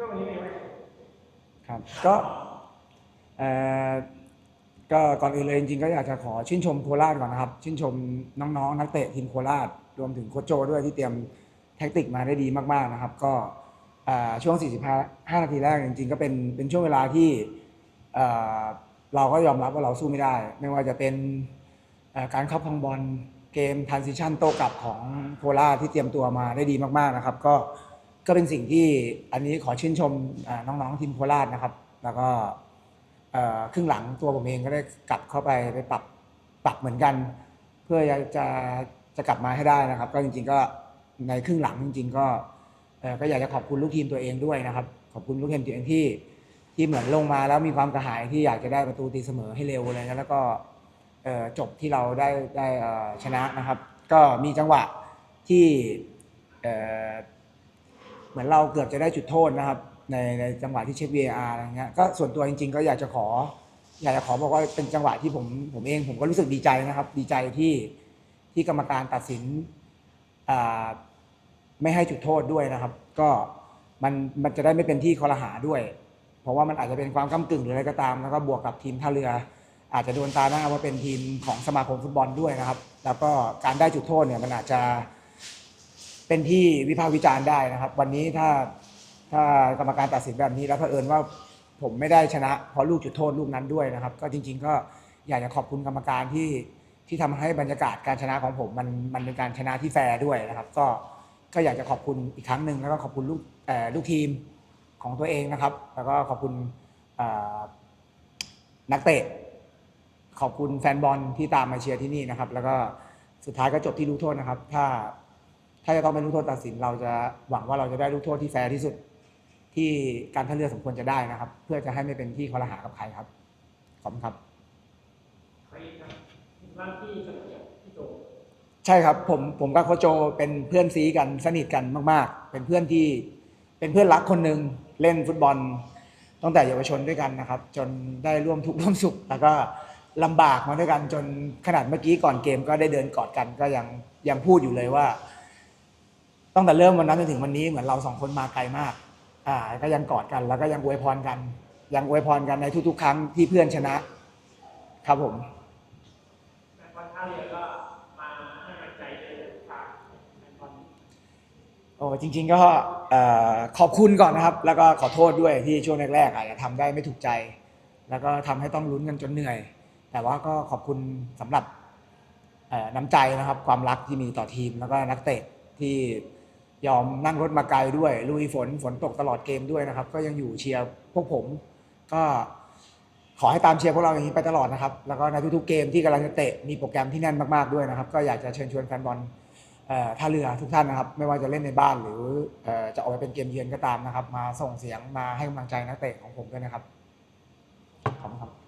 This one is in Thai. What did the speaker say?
ช่วงวันนี้เป็นยังไงครับก็เอ่อก็ก่อนอื่นเลยจริงๆก็อยากจะขอชื่นชมโคราชก่อนนะครับ ชื่นชมน้องๆ นักเตะทีมโคราช รวมถึงโคชโจด้วยที่เตรียมแท็กติกมาได้ดีมากๆนะครับ ก็อ่อช่วง 45 นาทีแรกจริง ๆ ก็เป็นเป็นช่วงเวลาที่เอ่อเราก็ยอมรับว่าเราสู้ไม่ได้ ไม่ว่าจะเป็นเอ่อการเข้าพังบอลเกมท r นซิชันโตกลับของโคราชที่เตรียมตัวมาได้ดีมากๆนะครับ ก็ ก็เป็นสิ่งที่อันนี้ขอชื่นชมน้องๆทีมโคราชนะครับ แล้วก็ครึ่งหลังตัวผมเองก็ได้กลับเข้าไปไปปรับปรับเหมือนกัน เพื่อจะจะจะกลับมาให้ได้นะครับ ก็จริง ๆ ก็ในครึ่งหลังจริง ๆ ก็ก็อยากจะขอบคุณลูกทีมตัวเองด้วยนะครับ ขอบคุณลูกทีมตัวเองที่ที่เหมือนลงมาแล้วมีความกระหายที่อยากจะได้ประตูตีเสมอให้เร็วอะไรเงี้ยแล้วก็จบที่เราได้ได้ชนะนะครับ ก็มีจังหวะที่ เหมือนเราเกือบจะได้จุดโทษนะครับ ในในจังหวะที่เช็ค VAR อะไรเงี้ยก็ส่วนตัวจริง ๆ ก็อยากจะขอ อยากจะขอบอกว่าเป็นจังหวะที่ผมผมเองผมก็รู้สึกดีใจนะครับ ดีใจที่ที่กรรมการตัดสินไม่ให้จุดโทษด้วยนะครับ ก็มันมันจะได้ไม่เป็นที่คอรหาด้วย เพราะว่ามันอาจจะเป็นความก้ากึ่งหรืออะไรก็ตามแล้วก็บวกกับทีมท่าเรือ อาจจะโดนตาหน้าว่าเป็นทีมของสมาคมฟุตบอลด้วยนะครับ แล้วก็การได้จุดโทษเนี่ยมันอาจจะ เป็นที่วิพากษ์วิจารณ์ได้นะครับ วันนี้ถ้าถ้ากรรมการตัดสินแบบนี้แล้วเผอิญว่าผมไม่ได้ชนะเพราะลูกจุดโทษลูกนั้นด้วยนะครับ ก็จริง ๆ ก็อยากจะขอบคุณกรรมการที่ที่ทำให้บรรยากาศการชนะของผมมันมันเป็นการชนะที่แฟร์ด้วยนะครับ ก็ก็อยากจะขอบคุณอีกครั้งหนึ่งแล้วก็ขอบคุณลูกเอ่อลูกทีมของตัวเองนะครับ แล้วก็ขอบคุณนักเตะ ขอบคุณแฟนบอลที่ตามมาเชียร์ที่นี่นะครับ แล้วก็สุดท้ายก็จบที่ลูกโทษนะครับ ถ้า ถ้าจะต้องเป็นลูกโทษตัดสินเราจะหวังว่าเราจะได้ลูกโทษที่แฟร์ที่สุด ที่การท่าเรือสมควรจะได้นะครับ เพื่อจะให้ไม่เป็นที่คอรหากับใครครับ ขอบคุณครับใครอีกครับบ้านพี่กับพี่โจใช่ครับผมผมกับโคชโจเป็นเพื่อนซีกันสนิทกันมาก ๆ เป็นเพื่อนที่เป็นเพื่อนรักคนหนึ่งเล่นฟุตบอลตั้งแต่เยาวชนด้วยกันนะครับ จนได้ร่วมทุกข์ร่วมสุข แล้วก็ลำบากมาด้วยกันจนขนาดเมื่อกี้ก่อนเกมก็ได้เดินกอดกันก็ยังยังพูดอยู่เลยว่า ตั้งแต่เริ่มวันนั้นจนถึงวันนี้เหมือนเราสองคนมาไกลมากอ่าก็ยังกอดกัน แล้วก็ยังอวยพรกัน ยังอวยพรกันในทุกๆ ครั้งที่เพื่อนชนะ ครับผมแฟนบอลท่าเรือก็มาให้กำลังใจในทางแฟนบอลโอ้จริง ๆ ก็เอ่อขอบคุณก่อนนะครับ แล้วก็ขอโทษด้วยที่ช่วงแรกๆอาจจะทำได้ไม่ถูกใจ แล้วก็ทำให้ต้องลุ้นกันจนเหนื่อย แต่ว่าก็ขอบคุณสำหรับเอ่อน้ำใจนะครับ ความรักที่มีต่อทีมแล้วก็นักเตะที่ ยอมนั่งรถมาไกลด้วยลุยฝนฝนตกตลอดเกมด้วยนะครับ ก็ยังอยู่เชียร์พวกผม ก็ขอให้ตามเชียร์พวกเราอย่างนี้ไปตลอดนะครับ แล้วก็ในทุกๆเกมที่กำลังจะเตะมีโปรแกรมที่แน่นมากๆด้วยนะครับ ก็อยากจะเชิญชวนแฟนบอลท่าเรือทุกท่านนะครับ ไม่ว่าจะเล่นในบ้านหรืออจะออกไปเป็นเกมเยือนก็ตามนะครับ มาส่งเสียงมาให้กำลังใจนักเตะของผมด้วยนะครับขอบคุณครับ